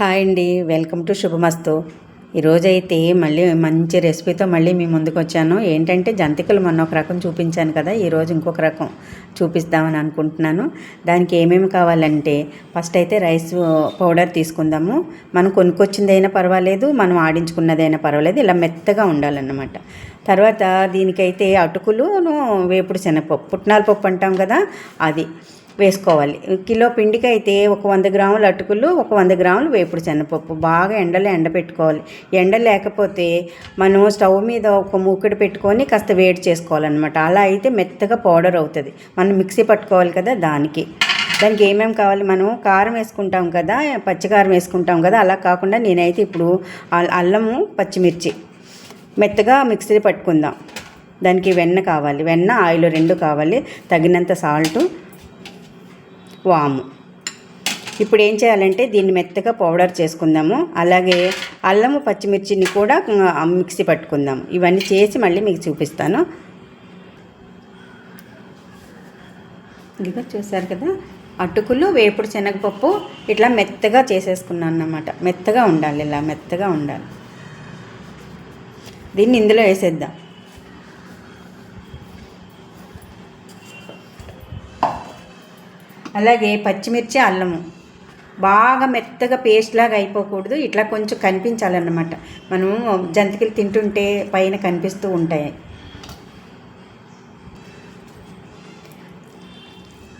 Hi అండి. Welcome to శుభమస్తు. ఈరోజైతే మళ్ళీ మంచి రెసిపీతో మళ్ళీ మీ ముందుకు వచ్చాను. ఏంటంటే జంతికలు మొన్న ఒక రకం చూపించాను కదా ఈరోజు ఇంకొక రకం చూపిస్తామని అనుకుంటున్నాను. దానికి ఏమేమి కావాలంటే ఫస్ట్ అయితే రైస్ పౌడర్ తీసుకుందాము. మనం కొనుక్కొచ్చిందైనా పర్వాలేదు మనం ఆడించుకున్నదైనా పర్వాలేదు ఇలా మెత్తగా ఉండాలన్నమాట. తర్వాత దీనికైతే అటుకులును వేపుడు శనగపప్పు పుట్నాల పప్పు అంటాం కదా అది. వేసుకోవాలి. కిలో పిండికి అయితే ఒక వంద గ్రాములు అటుకులు ఒక వంద గ్రాములు వేపుడు శనగపప్పు. బాగా ఎండలో ఎండబెట్టుకోవాలి ఎండ లేకపోతే మనం స్టవ్ మీద ఒక మూకుడు పెట్టుకొని కాస్త వేడి చేసుకోవాలన్నమాట. అలా అయితే మెత్తగా పౌడర్ అవుతుంది. మనం మిక్సీ పట్టుకోవాలి కదా దానికి. దానికి ఏమేమి కావాలి? మనం కారం వేసుకుంటాం కదా పచ్చికారం వేసుకుంటాం కదా అలా కాకుండా నేనైతే ఇప్పుడు అల్లము పచ్చిమిర్చి మెత్తగా మిక్సీ పట్టుకుందాం. దానికి వెన్న కావాలి. వెన్న ఆయిల్ రెండు కావాలి. తగినంత సాల్టు వాము. ఇప్పుడు ఏం చేయాలంటే దీన్ని మెత్తగా పౌడర్ చేసుకుందాము. అలాగే అల్లము పచ్చిమిర్చిని కూడా మిక్సీ పట్టుకుందాము. ఇవన్నీ చేసి మళ్ళీ మీకు చూపిస్తాను. ఇదిగో చూసారు కదా అటుకులు వేపుడు శనగపప్పు ఇట్లా మెత్తగా చేసేసుకున్నాను అన్నమాట. మెత్తగా ఉండాలి ఇలా మెత్తగా ఉండాలి. దీన్ని ఇందులో వేసేద్దాం. అలాగే పచ్చిమిర్చి అల్లము. బాగా మెత్తగా పేస్ట్ లాగా అయిపోకూడదు. ఇట్లా కొంచెం కనిపించాలన్నమాట. మనం జంతికలు తింటుంటే పైన కనిపిస్తూ ఉంటాయి.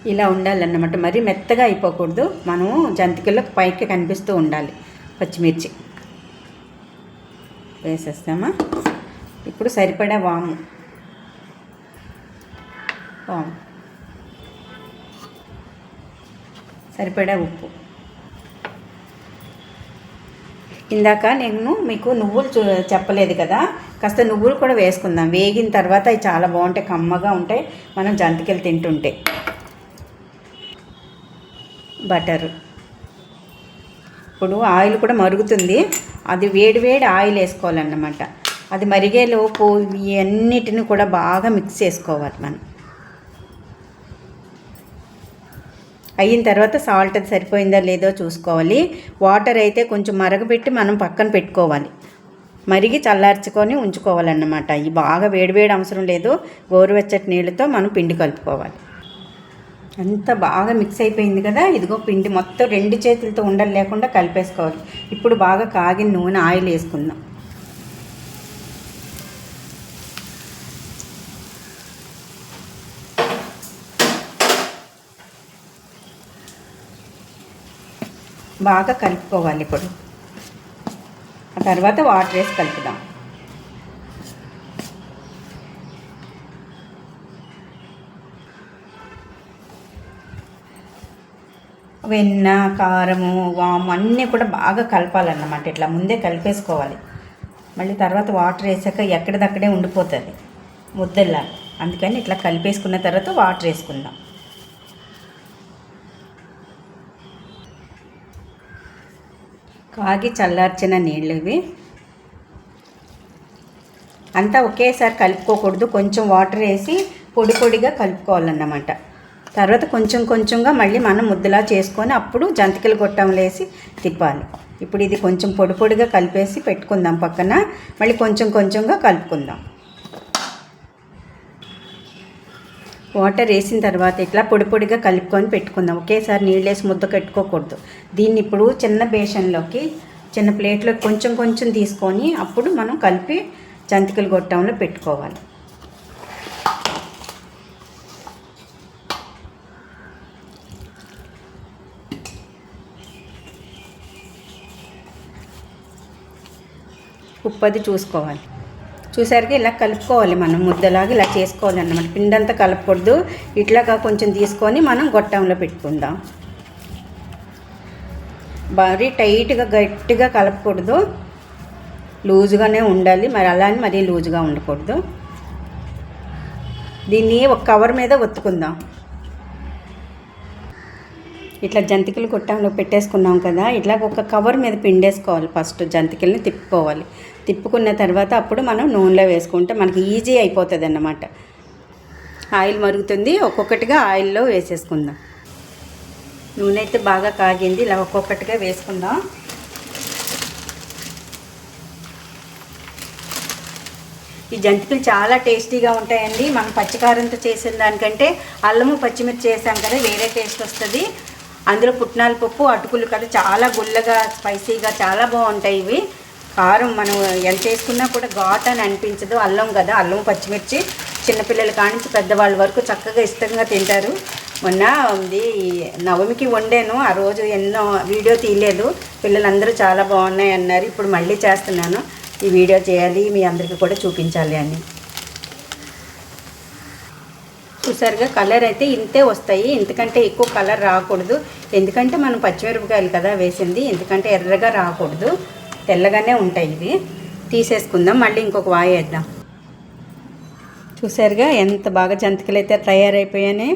ఇలా ఉండాలన్నమాట. మరి మెత్తగా అయిపోకూడదు. మనం జంతికల్లో పైకి కనిపిస్తూ ఉండాలి పచ్చిమిర్చి. వేసేస్తామా? ఇప్పుడు సరిపడా వాము. వాము. సరిపడా ఉప్పు. ఇందాక నేను మీకు నువ్వులు చూ చెప్పలేదు కదా. కాస్త నువ్వులు కూడా వేసుకుందాం. వేగిన తర్వాత అవి చాలా బాగుంటాయి కమ్మగా ఉంటాయి. మనం జంతికలు తింటుంటే. బటర్. ఇప్పుడు ఆయిల్ కూడా మరుగుతుంది. అది వేడి వేడి ఆయిల్ వేసుకోవాలన్నమాట. అది మరిగేలోపు ఇవన్నిటిని కూడా బాగా మిక్స్ చేసుకోవాలి మనం. అయిన తర్వాత సాల్ట్ అది సరిపోయిందా లేదో చూసుకోవాలి. వాటర్ అయితే కొంచెం మరగపెట్టి మనం పక్కన పెట్టుకోవాలి. మరిగి చల్లార్చుకొని ఉంచుకోవాలన్నమాట. ఇవి బాగా వేడివేడి అవసరం లేదు. గోరువెచ్చటి నీళ్ళతో మనం పిండి కలుపుకోవాలి. అంత బాగా మిక్స్ అయిపోయింది కదా. ఇదిగో పిండి మొత్తం రెండు చేతులతో ఉండలు లేకుండా కలిపేసుకోవాలి. ఇప్పుడు బాగా కాగిన నూనె ఆయిల్ వేసుకుందాం. బాగా కలుపుకోవాలి ఇప్పుడు. ఆ తర్వాత వాటర్ వేసి కలుపుదాం. వెన్న కారము వాము అన్నీ కూడా బాగా కలపాలన్నమాట. ఇట్లా ముందే కలిపేసుకోవాలి. మళ్ళీ తర్వాత వాటర్ వేసాక ఎక్కడిదక్కడే ఉండిపోతుంది. ముద్దల్లా అందుకని ఇట్లా కలిపేసుకున్న తర్వాత వాటర్ వేసుకుందాం. కాగి చల్లార్చిన నీళ్ళు ఇవి అంతా ఒకేసారి కలుపుకోకూడదు. కొంచెం వాటర్ వేసి పొడి పొడిగా కలుపుకోవాలన్నమాట. తర్వాత కొంచెం కొంచెంగా మళ్ళీ మనం ముద్దలా చేసుకొని అప్పుడు జంతికలు గొట్టం వేసి తిప్పాలి. ఇప్పుడు ఇది కొంచెం పొడి పొడిగా కలిపేసి పెట్టుకుందాం పక్కన. మళ్ళీ కొంచెం కొంచెంగా కలుపుకుందాం. వాటర్ వేసిన తర్వాత ఇట్లా పొడి పొడిగా కలుపుకొని పెట్టుకుందాం. ఒకేసారి నీళ్ళు వేసి ముద్ద కట్టుకోకూడదు. దీన్ని ఇప్పుడు చిన్న బేషన్లోకి చిన్న ప్లేట్లో కొంచెం కొంచెం తీసుకొని అప్పుడు మనం కలిపి జంతికలు గొట్టంలో పెట్టుకోవాలి. ఉప్పది చూసుకోవాలి. చూసారుగా ఇలా కలుపుకోవాలి మనం ముద్దలాగా ఇలా చేసుకోవాలి అన్నమాట పిండంతా కలపకూడదు. ఇట్లాగా కొంచెం తీసుకొని మనం గొట్టంలో పెట్టుకుందాం. మరీ టైట్గా గట్టిగా కలపకూడదు. లూజుగానే ఉండాలి. మరి అలానే మరీ లూజుగా ఉండకూడదు. దీన్ని ఒక కవర్ మీద ఒత్తుకుందాం. ఇట్లా జంతికలు గొట్టంలో పెట్టేసుకున్నాం కదా ఇట్లా ఒక కవర్ మీద పిండేసుకోవాలి ఫస్ట్. జంతికల్ని తిప్పుకోవాలి. తిప్పుకున్న తర్వాత అప్పుడు మనం నూనెలో వేసుకుంటే మనకి ఈజీ అయిపోతుంది అన్నమాట ఆయిల్ మరుగుతుంది ఒక్కొక్కటిగా ఆయిల్లో వేసేసుకుందాం. నూనె అయితే బాగా కాగింది ఇలా ఒక్కొక్కటిగా వేసుకుందాం. ఈ జంతికలు చాలా టేస్టీగా ఉంటాయండి. మనం పచ్చికారంతో చేసిన దానికంటే అల్లము పచ్చిమిర్చి చేసాం కదా వేరే టేస్ట్ వస్తుంది. అందులో పుట్నాల పప్పు అటుకులు కదా చాలా గుల్లగా స్పైసీగా చాలా బాగుంటాయి ఇవి. కారం మనం ఎంత వేసుకున్నా కూడా ఘాట్ అని అనిపించదు. అల్లం కదా అల్లం పచ్చిమిర్చి చిన్నపిల్లల కానించి పెద్దవాళ్ళ వరకు చక్కగా ఇష్టంగా తింటారు. మొన్న ఉంది నవమికి వండాను. ఆ రోజు ఎన్నో వీడియో తీయలేదు. పిల్లలందరూ చాలా బాగున్నాయి అన్నారు. ఇప్పుడు మళ్ళీ చేస్తున్నాను. ఈ వీడియో చేయాలి మీ అందరికీ కూడా చూపించాలి అని. చూసారుగా కలర్ అయితే ఇంతే వస్తాయి. ఎందుకంటే ఎక్కువ కలర్ రాకూడదు. ఎందుకంటే మనం పచ్చిమిరపకాయలు కదా వేసింది. ఎందుకంటే ఎర్రగా రాకూడదు. తెల్లగానే ఉంటాయి ఇవి. తీసేసుకుందాం మళ్ళీ ఇంకొక వాయి వేద్దాం చూసారుగా ఎంత బాగా జంతికలు అయితే తయారైపోయాయి.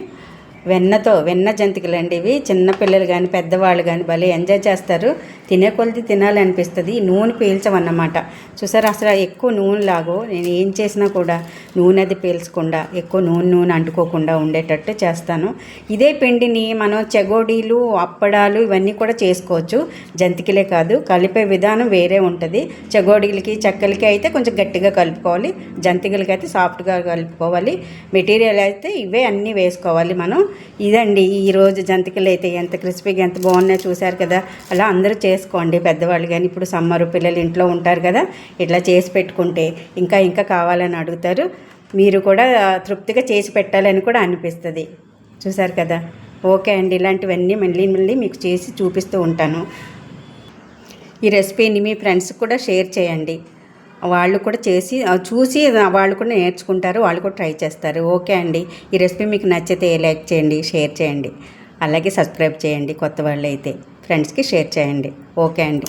వెన్నతో వెన్న జంతికలు అండి ఇవి చిన్నపిల్లలు కానీ పెద్దవాళ్ళు కానీ భలే ఎంజాయ్ చేస్తారు. తినే కొలిది తినాలనిపిస్తుంది. నూనె పీల్చమన్నమాట. చూసారా? అసలు ఎక్కువ నూనె లాగో నేను ఏం చేసినా కూడా నూనె అది పీల్చకుండా ఎక్కువ నూనె నూనె అంటుకోకుండా ఉండేటట్టు చేస్తాను. ఇదే పిండిని మనం చెగోడీలు అప్పడాలు ఇవన్నీ కూడా చేసుకోవచ్చు. జంతికలే కాదు కలిపే విధానం వేరే ఉంటుంది. చెగోడీలకి చెక్కలకి అయితే కొంచెం గట్టిగా కలుపుకోవాలి. జంతికలకి అయితే సాఫ్ట్గా కలుపుకోవాలి. మెటీరియల్ అయితే ఇవే అన్నీ వేసుకోవాలి మనం. ఇదండి ఈరోజు జంతికలు అయితే ఎంత క్రిస్పీగా ఎంత బాగున్నాయో చూశారు కదా. అలా అందరూ చేసుకోండి పెద్దవాళ్ళు కానీ ఇప్పుడు సమ్మర్ పిల్లలు ఇంట్లో ఉంటారు కదా. ఇట్లా చేసి పెట్టుకుంటే ఇంకా ఇంకా కావాలని అడుగుతారు. మీరు కూడా తృప్తిగా చేసి పెట్టాలని కూడా అనిపిస్తుంది. చూశారు కదా. ఓకే అండి ఇలాంటివన్నీ మళ్ళీ మళ్ళీ మీకు చేసి చూపిస్తూ ఉంటాను. ఈ రెసిపీని మీ ఫ్రెండ్స్కి కూడా షేర్ చేయండి. వాళ్ళు కూడా చేసి చూసి వాళ్ళు కూడా నేర్చుకుంటారు వాళ్ళు కూడా ట్రై చేస్తారు. ఓకే అండి. ఈ రెసిపీ మీకు నచ్చితే లైక్ చేయండి షేర్ చేయండి. అలాగే సబ్స్క్రైబ్ చేయండి కొత్త వాళ్ళు అయితే ఫ్రెండ్స్కి షేర్ చేయండి. ఓకే అండి.